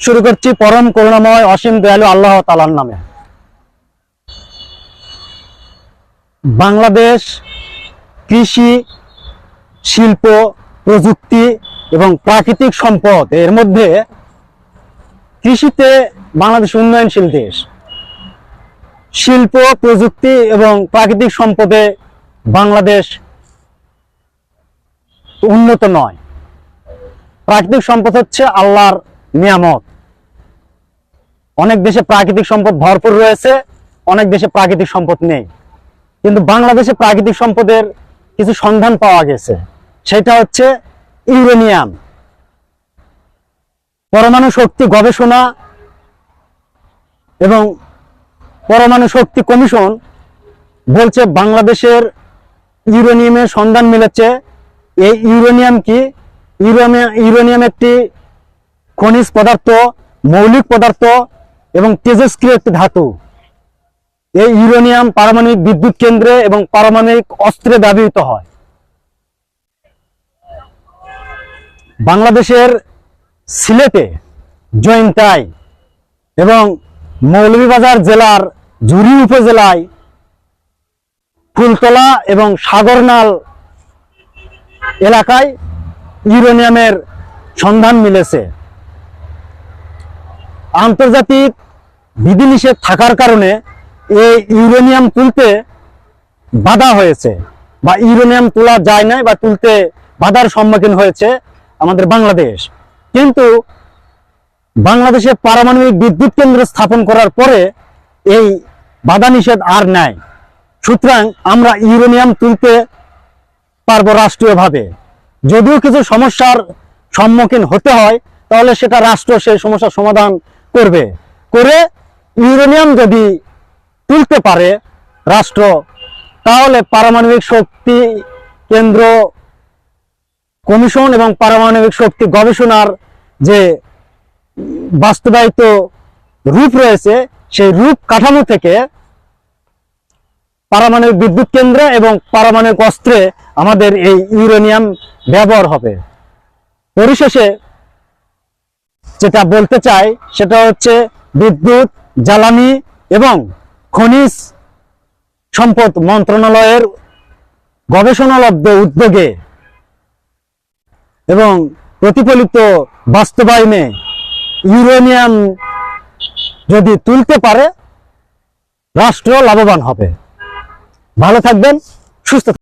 শুরু করছি পরম করুণাময় অসীম দয়ালু আল্লাহ তালার নামে। বাংলাদেশ কৃষি, শিল্প, প্রযুক্তি এবং প্রাকৃতিক সম্পদ এর মধ্যে কৃষিতে বাংলাদেশ উন্নয়নশীল দেশ। শিল্প, প্রযুক্তি এবং প্রাকৃতিক সম্পদে বাংলাদেশ উন্নত নয়। প্রাকৃতিক সম্পদ হচ্ছে আল্লাহর নিয়ামত। অনেক দেশে প্রাকৃতিক সম্পদ ভরপুর রয়েছে, অনেক দেশে প্রাকৃতিক সম্পদ নেই। কিন্তু বাংলাদেশে প্রাকৃতিক সম্পদের কিছু সন্ধান পাওয়া গেছে। সেটা হচ্ছে ইউরেনিয়াম। পরমাণু শক্তি গবেষণা এবং পরমাণু শক্তি কমিশন বলছে বাংলাদেশের ইউরেনিয়ামের সন্ধান মিলেছে। এই ইউরেনিয়াম কি? ইউরেনিয়াম ইউরেনিয়াম একটি খনিজ পদার্থ, মৌলিক পদার্থ এবং তেজস্ক্রিয় একটি ধাতু? এই ইউরেনিয়াম পারমাণবিক বিদ্যুৎ কেন্দ্রে এবং পারমাণবিক অস্ত্রে ব্যবহৃত হয়। বাংলাদেশের সিলেটে জৈন্তাই এবং মৌলভীবাজার জেলার জুরি উপজেলায় ফুলতলা এবং সাগরনাল এলাকায় ইউরেনিয়ামের সন্ধান মিলেছে। আন্তর্জাতিক বিধিনিষেধ থাকার কারণে এই ইউরেনিয়াম তুলতে বাধা হয়েছে বা ইউরেনিয়াম তোলা যায় নাই বা তুলতে বাধার সম্মুখীন হয়েছে আমাদের বাংলাদেশ। কিন্তু বাংলাদেশে পারমাণবিক বিদ্যুৎ কেন্দ্র স্থাপন করার পরে এই বাধা নিষেধ আর নাই। সুতরাং আমরা ইউরেনিয়াম তুলতে পারব রাষ্ট্রীয়ভাবে। যদিও কিছু সমস্যার সম্মুখীন হতে হয়, তাহলে সেটা রাষ্ট্র সেই সমস্যার সমাধান করবে। করে ইউরেনিয়াম যদি তুলতে পারে রাষ্ট্র, তাহলে পারমাণবিক শক্তি কেন্দ্র, কমিশন এবং পারমাণবিক শক্তি গবেষণার যে বাস্তবায়িত রূপ রয়েছে, সেই রূপ কাঠামো থেকে পারমাণবিক বিদ্যুৎ কেন্দ্র এবং পারমাণবিক অস্ত্রে আমাদের এই ইউরেনিয়াম ব্যবহার হবে। পরিশেষে যেটা বলতে চাই সেটা হচ্ছে বিদ্যুৎ, জ্বালানি এবং খনিজ সম্পদ মন্ত্রণালয়ের গবেষণালব্ধ উদ্যোগে এবং প্রতিফলিত বাস্তবায়নে ইউরেনিয়াম যদি তুলতে পারে, রাষ্ট্র লাভবান হবে ভালো থাকবেন, সুস্থ।